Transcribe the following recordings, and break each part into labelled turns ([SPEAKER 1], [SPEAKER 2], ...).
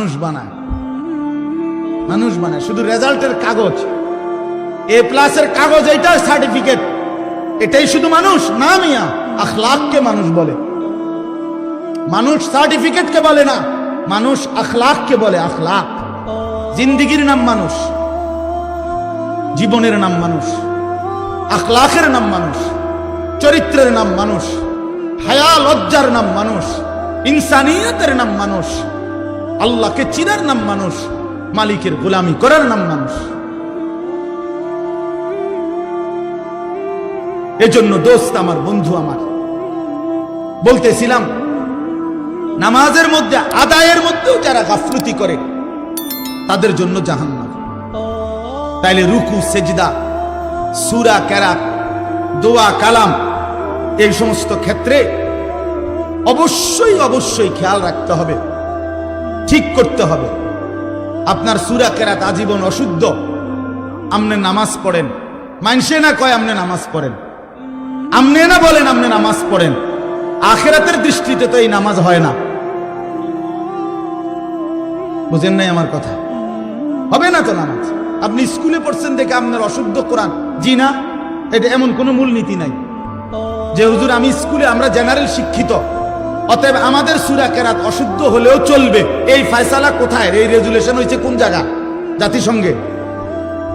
[SPEAKER 1] মানুষ বানায়। মানুষ বানায়। শুধু রেজাল্টের কাগজ। এ প্লাসের কাগজ এইটা সার্টিফিকেট এটাই শুধু মানুষ? না, মিয়া। আখলাককে মানুষ বলে। মানুষ সার্টিফিকেটকে বলে না। মানুষ আখলাককে বলে আখলাক। জিন্দিগির নাম মানুষ। জীবনের নাম মানুষ। আখলাকের নাম মানুষ। চরিত্রের নাম মানুষ। হায়া, লজ্জার নাম মানুষ। ইনসানিয়তের নাম মানুষ। আল্লাহকে চিনার নাম মানুষ, মালিকের গোলামি করার নাম মানুষ। এজন্য দোস্ত আমার, বন্ধু আমার, বলতেছিলাম, নামাজের মধ্যে, আদায়ের মধ্যেও যারা গাফলতি করে, তাদের জন্য জাহান্নাম। তাইলে রুকু, সেজদা, সুরা ক্যারাত দোয়া, কালাম, এই সমস্ত ক্ষেত্রে অবশ্যই অবশ্যই খেয়াল রাখতে হবে। ঠিক করতে হবে। আপনার সুরা কেরাত আজীবন অশুদ্ধ। আমনে নামাজ পড়েন। মানসে না কয় আমনে নামাজ পড়েন? আমনে না বলেন আমনে নামাজ পড়েন। আখেরাতের দৃষ্টিতে তো এই নামাজ হয় না। বুঝেন নাই আমার কথা? হবে না তো নামাজ? আপনি স্কুলে পড়ছেন দেখে আপনার অশুদ্ধ কোরআন। জি না, এটা এমন কোনো মূলনীতি নাই। যে হুজুর, আমি স্কুলে, আমরা জেনারেল শিক্ষিত। অতএব আমাদের সুরা কেরাত অশুদ্ধ হলেও চলবে। এই ফয়সালা কোথায়? এই রেজুলেশন হয়েছে কোন জায়গা? জাতিসংঘে।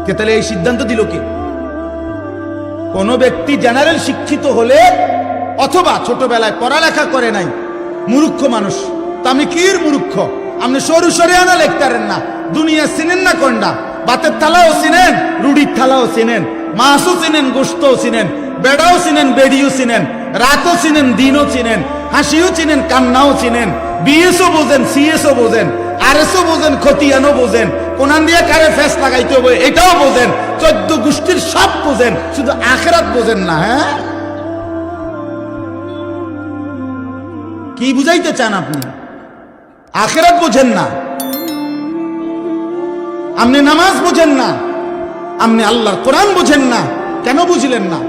[SPEAKER 1] কে তাহলে এই সিদ্ধান্ত দিল কি? কোন ব্যক্তি জেনারেল শিক্ষিত হলে অথবা ছোটবেলায় পড়ালেখা করে নাই, মূর্খ মানুষ তা আমি কির মূর্খ, আপনি সরু সরে আনা লেখতারেন না, দুনিয়া চিনেন না কন্ডা? বাতের থালাও চিনেন, রুডির থালাও চিনেন, মাছও চিনেন গোস্তও চিনেন, বেড়াও চিনেন, বেড়িও চিনেন, রাতও চিনেন, দিনও চিনেন হাসিও চিনেন, কান্নাও চিনেন, বিএসও বোঝেন, সিএসও বোঝেন, আরএসও বোঝেন, খতিয়ানও বোঝেন, কোনান দিয়ে কারে ফেস লাগাইতে হবে এটাও বোঝেন, চোদ্দ গোষ্ঠীর সব বোঝেন, শুধু আখেরাত বোঝেন না হ্যাঁ? কি বুঝাইতে চান আপনি? আখেরাত বোঝেন না। আপনি নামাজ বোঝেন না। আপনি আল্লাহর কোরআন বোঝেন না। কেন বুঝলেন না?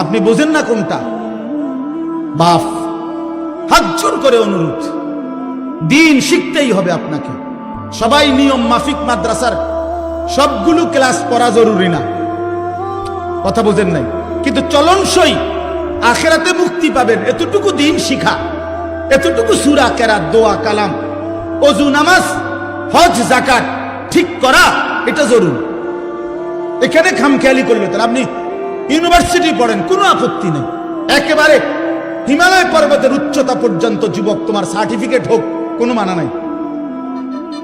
[SPEAKER 1] আপনি বোঝেন না কোনটা? বাফ। হাত জোর করে অনুরোধ। দিন শিখতেই হবে আপনাকে। সবাই নিয়ম মাফিক মাদ্রাসার, সবগুলো ক্লাস পড়া জরুরি না। কথা বোঝেন নাই? কিন্তু চলনসই আখেরাতে মুক্তি পাবেন। এতটুকু দিন শিখা, এতটুকু সুরা কেরা দোয়া, কালাম, অজু, নামাজ, হজ জাকাত ঠিক করা, এটা জরুরি। এখানে খামখেয়ালি করলে তাহলে আপনি ইউনিভার্সিটি পড়েন, কোনো আপত্তি নেই। একেবারে হিমালয় পর্বতের উচ্চতা পর্যন্ত যুবক, তোমার সার্টিফিকেট হোক, কোনো মানা নাই।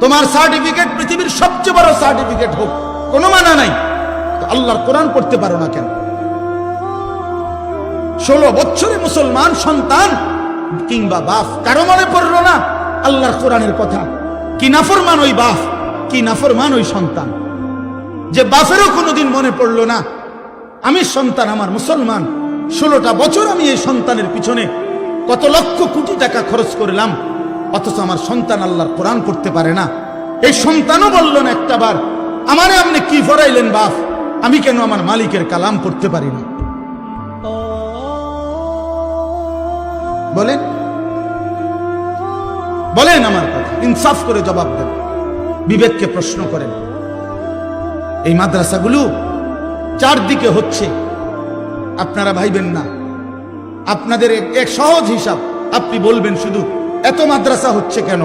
[SPEAKER 1] তোমার সার্টিফিকেট পৃথিবীর সবচেয়ে বড় সার্টিফিকেট হোক, কোনো মানা নাই। আল্লাহর কোরআন পড়তে পারো না কেন? ষোলো বছরে মুসলমান সন্তান কিংবা বাপ, কারও মনে পড়ল না? আল্লাহর কোরআনের কথা। কি নাফরমান ওই বাপ, কি নাফরমান ওই সন্তান। যে বাপেরও কোনোদিন মনে পড়ল না, আমি সন্তান আমার মুসলমান। ষোলোটা বছর আমি এই সন্তানের পিছনে কত লক্ষ কোটি টাকা খরচ করলাম, অথচ আমার সন্তান আল্লাহর কোরআন করতে পারে না। এই সন্তানও বলল না একটা বার, আমারে আপনি কি ফরাইলেন বাপ? আমি কেন আমার মালিকের কালাম করতে পারি না? বলেন। বলেন আমার কথা, ইনসাফ করে জবাব দেন, বিবেককে প্রশ্ন করেন। এই মাদ্রাসাগুলো চারদিকে হচ্ছে আপনারা ভাইবেন না। আপনাদের এক- সহজ হিসাব। আপনি বলবেন শুধু, এত মাদ্রাসা হচ্ছে কেন?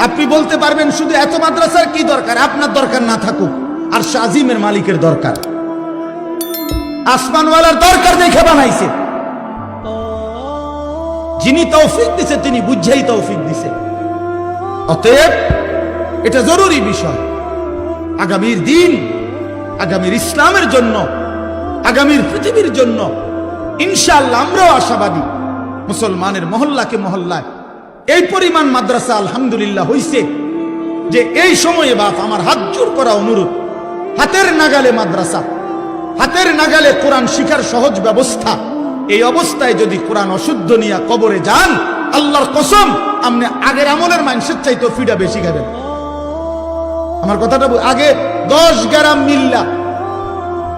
[SPEAKER 1] আপনি বলতে পারবেন শুধু, এত মাদ্রাসার কি দরকার? আপনার দরকার না থাকুক। আর শাজিমের মালিকের দরকার। আসমানওয়ালার দরকার দেখে বানাইছে। যিনি তৌফিক দিছে, তিনি বুঝেই তৌফিক দিছে। অতএব, এটা জরুরি বিষয়। আগামীর দিন, আগামীর ইসলামের জন্য আগামীর পৃথিবীর জন্য ইনশাআল্লাহ আমরাও আশাবাদী। মুসলমানের মহল্লাকে মহল্লায় এই পরিমাণ মাদ্রাসা আলহামদুলিল্লাহ হইছে যে এই সময়ে বাপ আমার হাত জোর করা অনুরোধ। হাতের নাগালে মাদ্রাসা, হাতের নাগালে কোরআন শিখার সহজ ব্যবস্থা। এই অবস্থায় যদি কোরআন অশুদ্ধ নিয়ে কবরে যান, আল্লাহর কসম আপনি আগের আমলের মানুষের চাইতে ফিডা বেশি খাবেন। আমার কথাটা আগে দশ গ্রাম মিল্লা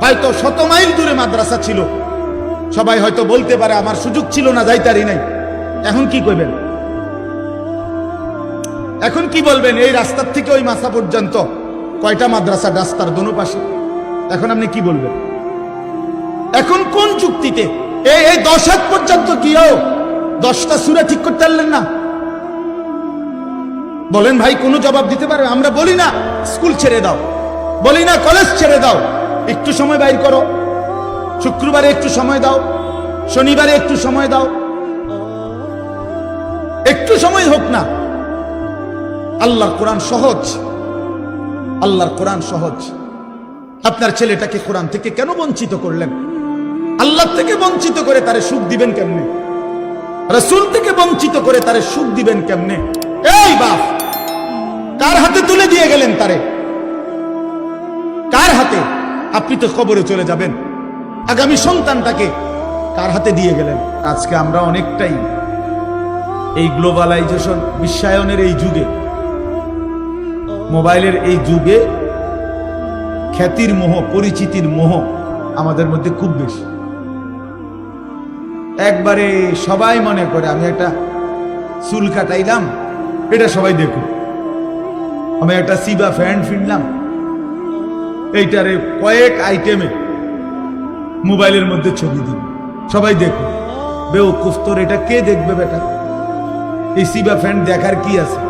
[SPEAKER 1] হয়তো শত মাইল দূরে মাদ্রাসা ছিল। সবাই হয়তো বলতে পারে, আমার সুযোগ ছিল না, যাইতারি নাই। এখন কি কইবেন? এখন কি বলবেন? এই রাস্তার থেকে ওই মাসা পর্যন্ত কয়টা মাদ্রাসা রাস্তার দোনো পাশে? এখন আপনি কি বলবেন? এখন কোন চুক্তিতে? এই এই দশ হাত পর্যন্ত কি গিয়েও দশটা সুরা ঠিক করতে পারলেন না? বলেন ভাই, কোনো জবাব দিতে পারবে? আমরা বলি না, স্কুল ছেড়ে দাও। বলি না, কলেজ ছেড়ে দাও। একটু সময় বাইর করো। শুক্রবারে একটু সময় দাও। শনিবারে একটু সময় দাও। একটু সময় হোক না। আল্লাহর কোরআন সহজ। আল্লাহর কোরআন সহজ। আপনার ছেলেটাকে কোরআন থেকে কেন বঞ্চিত করলেন? আল্লাহ থেকে বঞ্চিত করে তারে সুখ দিবেন কেমনে? রসুল থেকে বঞ্চিত করে তারে সুখ দিবেন কেমনে? এই বাপ, কার হাতে তুলে দিয়ে গেলেন তারে? কার হাতে? আপনি তো কবরে চলে যাবেন। আগামী সন্তানটাকে কার হাতে দিয়ে গেলেন? আজকে আমরা অনেকটাই এই গ্লোবালাইজেশন, বিশ্বায়নের এই যুগে, মোবাইলের এই যুগে খ্যাতির মোহ, পরিচিতির মোহ আমাদের মধ্যে খুব বেশি। একবারে সবাই মনে করে, আমি একটা চুল কাটাইলাম, এটা সবাই দেখুন আমি একটা সিবা ফ্যান ফিনলাম এইটারে কয়েক আইটেমে মোবাইলের মধ্যে ছবি দিন সবাই দেখুন বেউকুফ তোর এটা কে দেখবে বেটা? এই সিবা ফ্যান দেখার কি আছে?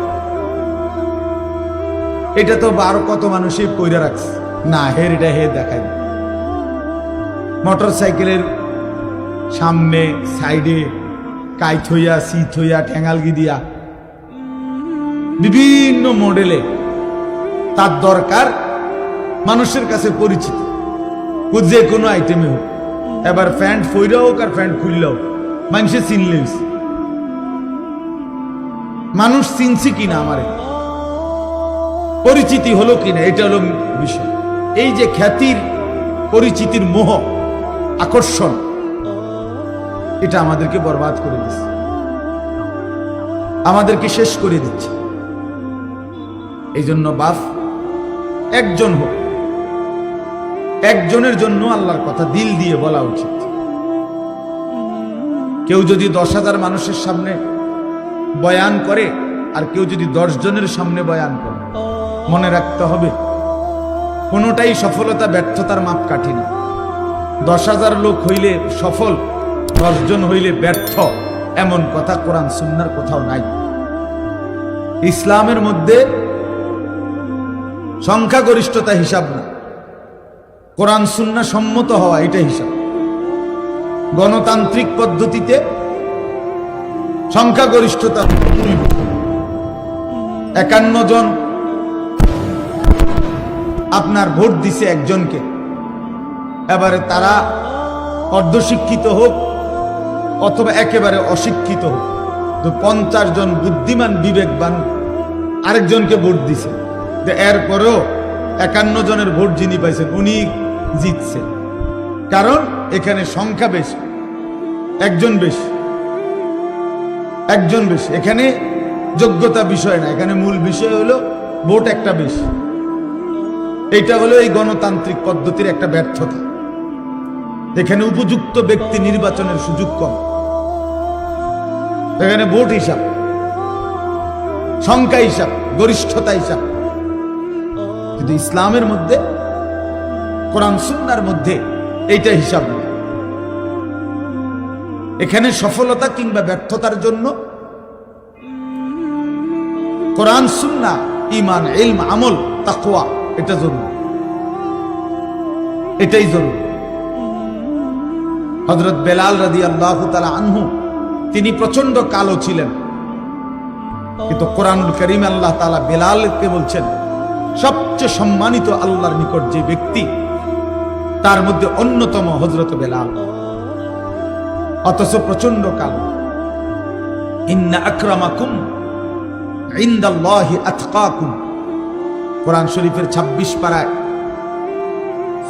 [SPEAKER 1] এটা তো আরও কত মানুষই পইরা রাখছে। না হের এটা হে দেখায় মোটর সাইকেলের সামনে, সাইডে কাইথ হইয়া শীত হইয়া ঠেঙ্গালগি দিয়া? বিভিন্ন মডেলে তার দরকার মানুষের কাছে পরিচিত। যে কোনো আইটেমে হোক। এবার প্যান্ট ফইরা হোক আর প্যান্ট খুললেও মানুষে চিনলে মানুষ চিনছে কিনা আমার? পরিচিতি হলো কিনা, এটা হলো বিষয়। এই যে খ্যাতির, পরিচিতির মোহ, আকর্ষণ, এটা আমাদেরকে বরবাদ করে দিচ্ছে আমাদেরকে শেষ করে দিচ্ছে। এই জন্য বাপ, একজন হোক একজনের জন্য আল্লাহর কথা দিল দিয়ে বলা উচিত। কেউ যদি দশ হাজার মানুষের সামনে বয়ান করে, আর কেউ যদি দশ জনের সামনে বয়ান করে, মনে রাখতে হবে, কোনোটাই সফলতা, ব্যর্থতার মাপ কাঠি না। দশ হাজার লোক হইলে সফল দশজন হইলে ব্যর্থ, এমন কথা কোরআন সুন্নার কোথাও নাই। ইসলামের মধ্যে সংখ্যাগরিষ্ঠতা হিসাব না। কোরআন সুন্না সম্মত হওয়া এটা হিসাব। গণতান্ত্রিক পদ্ধতিতে সংখ্যাগরিষ্ঠতা একান্ন জন আপনার ভোট দিছে একজনকে। এবারে তারা অর্ধশিক্ষিত হোক অথবা একেবারে অশিক্ষিত হোক, তো পঞ্চাশ জন বুদ্ধিমান বিবেকবান আরেকজনকে ভোট দিছে। এরপরেও একান্ন জনের ভোট যিনি পাইছেন, উনি জিতছে। কারণ এখানে সংখ্যা বেশি। একজন বেশি। একজন বেশি। এখানে যোগ্যতা বিষয় না। এখানে মূল বিষয় হলো ভোট একটা বেশি। এটা হলো এই গণতান্ত্রিক পদ্ধতির একটা ব্যর্থতা। এখানে উপযুক্ত ব্যক্তি নির্বাচনের সুযোগ কম। এখানে ভোট হিসাব। সংখ্যা হিসাব, গরিষ্ঠতা হিসাব। কিন্তু ইসলামের মধ্যে কোরআন সুন্নার মধ্যে এইটা হিসাব এখানে সফলতা কিংবা ব্যর্থতার জন্য কোরআন সুন্না ইমান ইলম, আমল, তাকওয়া, এটা জরুরি। এটাই জরুরি। হজরত বেলাল রাদি আল্লাহ তালা আনহু, তিনি প্রচণ্ড কালো ছিলেন। কিন্তু কোরআনুল করিম আল্লাহ তালা বেলালকে বলছেন, সবচেয়ে সম্মানিত আল্লাহর নিকট যে ব্যক্তি তার মধ্যে অন্যতম হজরত বেলাল। অথচ প্রচণ্ড কালো। কোরআন শরীফের ২৬ পাড়ায়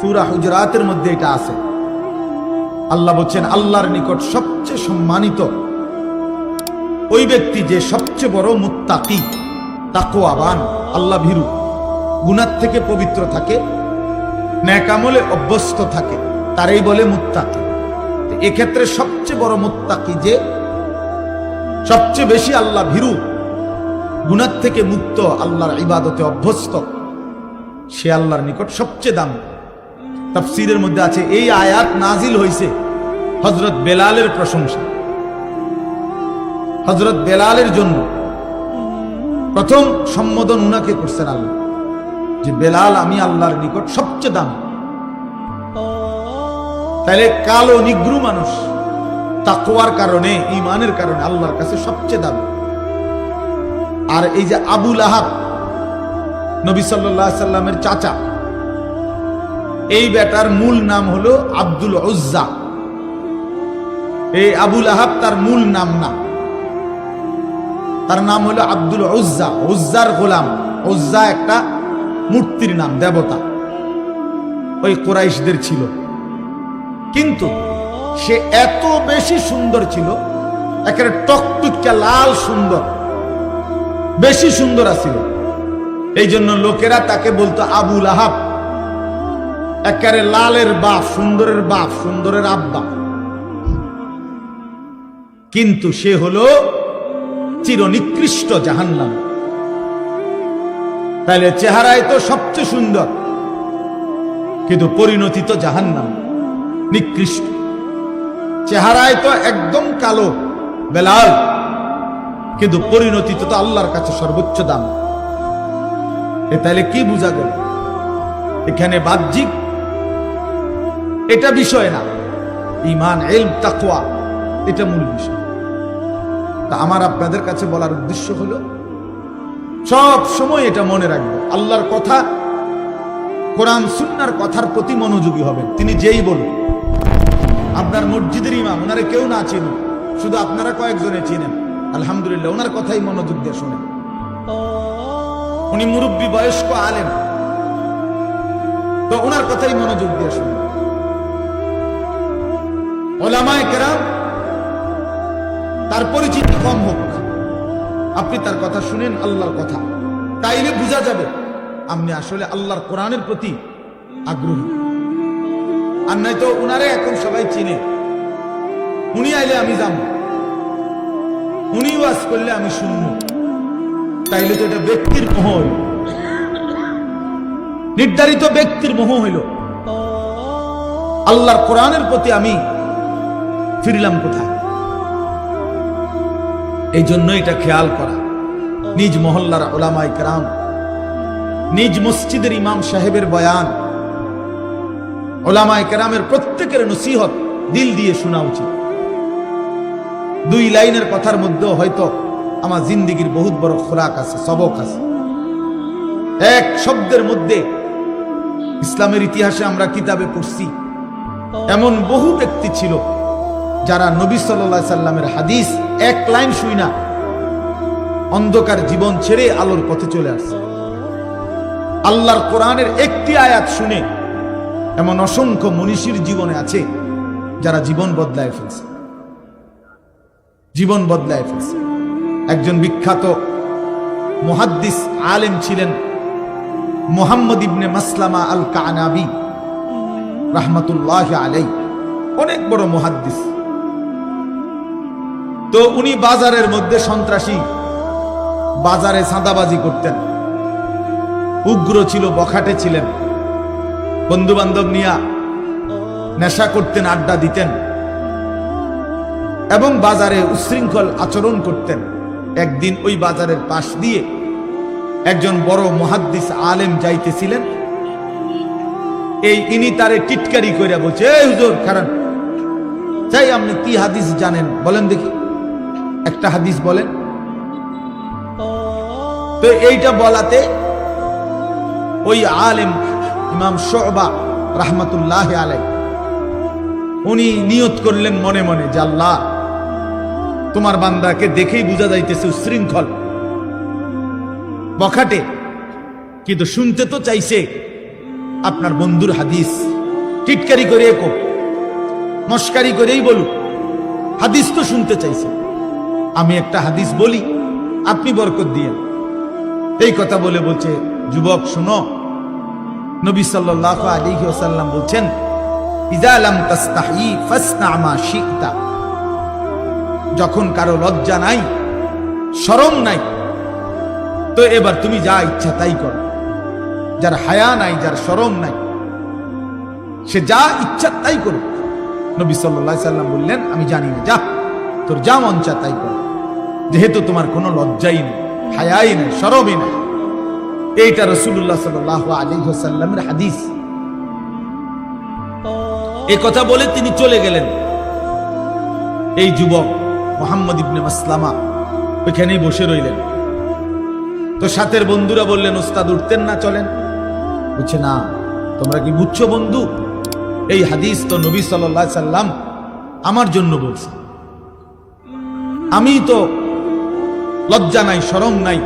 [SPEAKER 1] সূরা হুজরাতের মধ্যে এটা আছে। আল্লাহ বলছেন, আল্লাহর নিকট সবচেয়ে সম্মানিত ওই ব্যক্তি যে সবচেয়ে বড় মুত্তাকি, তাকওয়াবান, আল্লাহ ভীরু, গুনার থেকে পবিত্র থাকে ন্যাকামলে অভ্যস্ত থাকে, তারাই বলে মুত্তাকি। এক্ষেত্রে সবচেয়ে বড় মুত্তাকি যে, সবচেয়ে বেশি আল্লাহ ভীরু, গুনার থেকে মুক্ত আল্লাহর ইবাদতে অভ্যস্ত, সে আল্লাহর নিকট সবচেয়ে দাম। তাফসিরের মধ্যে আছে, এই আয়াত নাজিল হইছে হজরত বেলালের প্রশংসা। হজরত বেলালের জন্য প্রথম সম্বোধন উনাকে করছেন আল্লাহ। যে বেলাল আমি আল্লাহর নিকট সবচেয়ে দাম। তাহলে কালো নিগ্রু মানুষ তাকওয়ার কারণে ইমানের কারণে আল্লাহর কাছে সবচেয়ে দাম। আর এই যে আবুল আহাব নবী সাল্লাহ সাল্লামের চাচা, এই বেটার মূল নাম হলো আব্দুল উজ্জা। এই আবুল আহাব তার মূল নাম না। তার নাম হলো আব্দুল উজ্জা, উজ্জার গোলাম। উজ্জা একটা মূর্তির নাম দেবতা। ওই কোরাইশদের ছিল। কিন্তু সে এত বেশি সুন্দর ছিল, একেবারে টকটুকা লাল সুন্দর, বেশি সুন্দর আছিল। এই জন্য লোকেরা তাকে বলতো আবুল আহাব একেবারে লালের বাপ, সুন্দরের বাপ, সুন্দরের আব্বা। কিন্তু সে হলো চিরনিকৃষ্ট জাহান্নাম। তাহলে চেহারায় তো সবচেয়ে সুন্দর। কিন্তু পরিণতি তো জাহান্নাম, নিকৃষ্ট। চেহারায় তো একদম কালো, বেলাল। কিন্তু পরিণতি তো আল্লাহর কাছে সর্বোচ্চ দাম। এ তাহলে কি বোঝা গেল? এখানে বাহ্যিক এটা বিষয় না। ইমান এলম তাকওয়া, এটা মূল বিষয়। তা আমার আপনাদের কাছে বলার উদ্দেশ্য হলো সব সময় এটা মনে রাখবে। আল্লাহর কথা, কোরআন, সুন্নার কথার প্রতি মনোযোগী হবেন। তিনি যেই বলুন আপনার মসজিদের ইমাম, ওনারে কেউ না চিনুন শুধু আপনারা কয়েকজনে চিনেন। আলহামদুলিল্লাহ, ওনার কথাই মনোযোগ দিয়ে শোনেন। উনি মুরব্বী, বয়স্ক আলেন তো ওনার কথাই মনোযোগ দিয়ে শোনেন। ওলামায় কেরাম, তার পরিচিতি কম হোক। আপনি তার কথা শুনেন, আল্লাহর কথা। তাইলে বোঝা যাবে, আপনি আসলে আল্লাহর কোরআনের প্রতি আগ্রহী। আর নয়তো উনারে এখন সবাই চিনে। উনি আইলে আমি যাব উনি ওয়াজ করলে আমি শুনব। তাইলে তো এটা ব্যক্তির মোহ হইল। নির্ধারিত ব্যক্তির মোহ হইল। আল্লাহর কোরআনের প্রতি আমি ফিরলাম কোথায়? এই জন্য এটা খেয়াল করা। নিজ মহল্লার ওলামাই কেরাম, নিজ মসজিদের ইমাম সাহেবের বয়ান, ওলামায় কেরামের প্রত্যেকের নসিহত দিল দিয়ে শোনা উচিত। দুই লাইনের কথার মধ্যেও হয়তো আমার জিন্দিগির বহুত বড় খোরাক আছে, সবক আছে। এক শব্দের মধ্যে ইসলামের ইতিহাসে আমরা কিতাবে পড়ছি, এমন বহু ব্যক্তি ছিল যারা নবী সাল্লা সাল্লামের হাদিস এক লাইন শুই না, অন্ধকার জীবন ছেড়ে আলোর পথে চলে আসছে আল্লাহর কোরআনের একটি আয়াত শুনে এমন অসংখ্য মনীষীর জীবনে আছে যারা জীবন বদলায় ফেলছে। জীবন বদলায় ফেলছে। একজন বিখ্যাত মুহাদ্দিস আলেম ছিলেন মোহাম্মদ ইবনে মাসলামা আল কানাবি রাহমাতুল্লাহ আলাই অনেক বড় মুহাদ্দিস। তো উনি বাজারের মধ্যে সন্ত্রাসী। বাজারে সাদাবাজি করতেন। উগ্র ছিল, বখাটে ছিলেন। বন্ধু বান্ধব নিয়া নেশা করতেন, আড্ডা দিতেন। এবং বাজারে উশৃঙ্খল আচরণ করতেন। একদিন ওই বাজারের পাশ দিয়ে একজন বড় মহাদ্দিস আলেম যাইতেছিলেন। এই ইনি তারে টিটকারি করে বলছে, এই হুজুর কারণ চাই আপনি কি হাদিস জানেন? বলেন দেখি। একটা হাদিস বলেন। তো এইটা বলাতে ওই আলেম ইমাম শোবা রাহমাতুল্লাহ আলাই উনি নিয়ত করলেন মনে মনে আল্লাহ, তোমার বান্দাকে দেখেই বোঝা যাইতেছে উশৃঙ্খল। বখাটে, কিন্তু শুনতে তো চাইছে আপনার বন্ধুর হাদিস। টিটকারি করে কোক মস্কারি করেই বলুক, হাদিস তো শুনতে চাইছে। আমি একটা হাদিস বলি, আপনি বরকত দিয়ে এই কথা বলে বলছে, যুবক, শুনো। নবী সাল্লাল্লাহু আলাইহি ওয়াসাল্লাম বলছেন যখন কারও লজ্জা নাই, শরম নাই, তো এবার তুমি যা ইচ্ছা তাই করো। যার হায়া নাই, যার শরম নাই, সে যা ইচ্ছা তাই করুক। নবী সাল্লাহ সাল্লাম বললেন, আমি জানি না, যা। তোর যা মন তাই কর। যেহেতু তোমার কোনো লজ্জাই নেই, হায়াই নেই, সরমই নেই। এইটা রসুল্লাহ সাল্লাহ আলী সাল্লামের হাদিস। এ কথা বলে তিনি চলে গেলেন। এই যুবক মোহাম্মদ ইবনে মাসলামা ওইখানেই বসে রইলেন। তো সাথের বন্ধুরা বললেন, ওস্তাদ, উঠতেন না, চলেন। বলছে, না, তোমরা কি বুঝছ বন্ধু? এই হাদিস তো নবী সাল্লাম আমার জন্য বলছে। আমি তো লজ্জা নাই সরম নাই।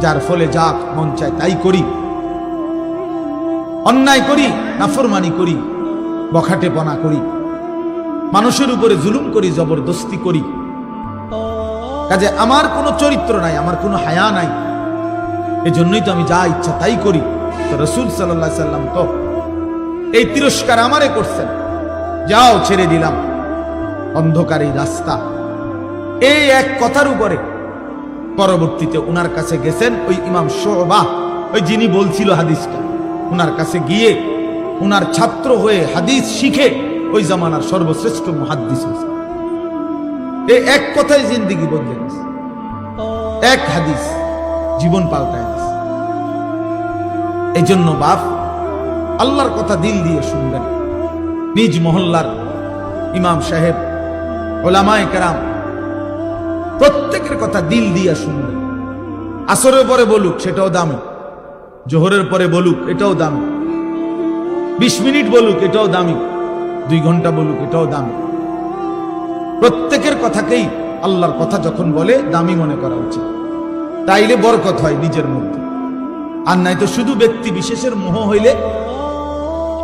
[SPEAKER 1] যার ফলে যাক মন চায় তাই করি। অন্যায় করি, নাফরমানি করি বখাটেপনা করি। মানুষের উপরে জুলুম করি, জবরদস্তি করি। কাজে আমার কোনো চরিত্র নাই, আমার কোনো হায়া নাই। এজন্যই তো আমি যা ইচ্ছা তাই করি। তো রসুল সাল্লাহ সাল্লাম তো এই তিরস্কার আমারে করছেন। যাও ছেড়ে দিলাম। অন্ধকার রাস্তা। এই এক কথার উপরে পরবর্তীতে উনার কাছে গেছেন ওই ইমাম শোবাহ ওই যিনি বলছিল হাদিসটা। উনার কাছে গিয়ে উনার ছাত্র হয়ে হাদিস শিখে ওই জামানার সর্বশ্রেষ্ঠ মহাদ্দিস হয়েছে। এই এক কথায় জিন্দিগি বদলে গেছে। এক হাদিস জীবন পাল্টায় গেছে। এই জন্য বাপ, আল্লাহর কথা দিল দিয়ে শুনবেন। নিজ মহল্লার ইমাম সাহেব, ওলামায় কেরাম প্রত্যেকের কথা দিল দিয়া শুনবেন আসরের পরে বলুক, সেটাও দামি। জোহরের পরে বলুক, এটাও দামি। বিশ মিনিট বলুক, এটাও দামি। দুই ঘণ্টা বলুক, এটাও দামি। প্রত্যেকের কথাকেই আল্লাহর কথা যখন বলে, দামি মনে করা উচিত। তাইলে বরকত হয় নিজের মধ্যে। আর নাই তো শুধু ব্যক্তি বিশেষের মোহ হইলে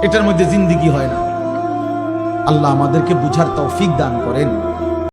[SPEAKER 1] এটার মধ্যে জিন্দিগি হয় না। আল্লাহ আমাদেরকে বুঝার তৌফিক দান করেন।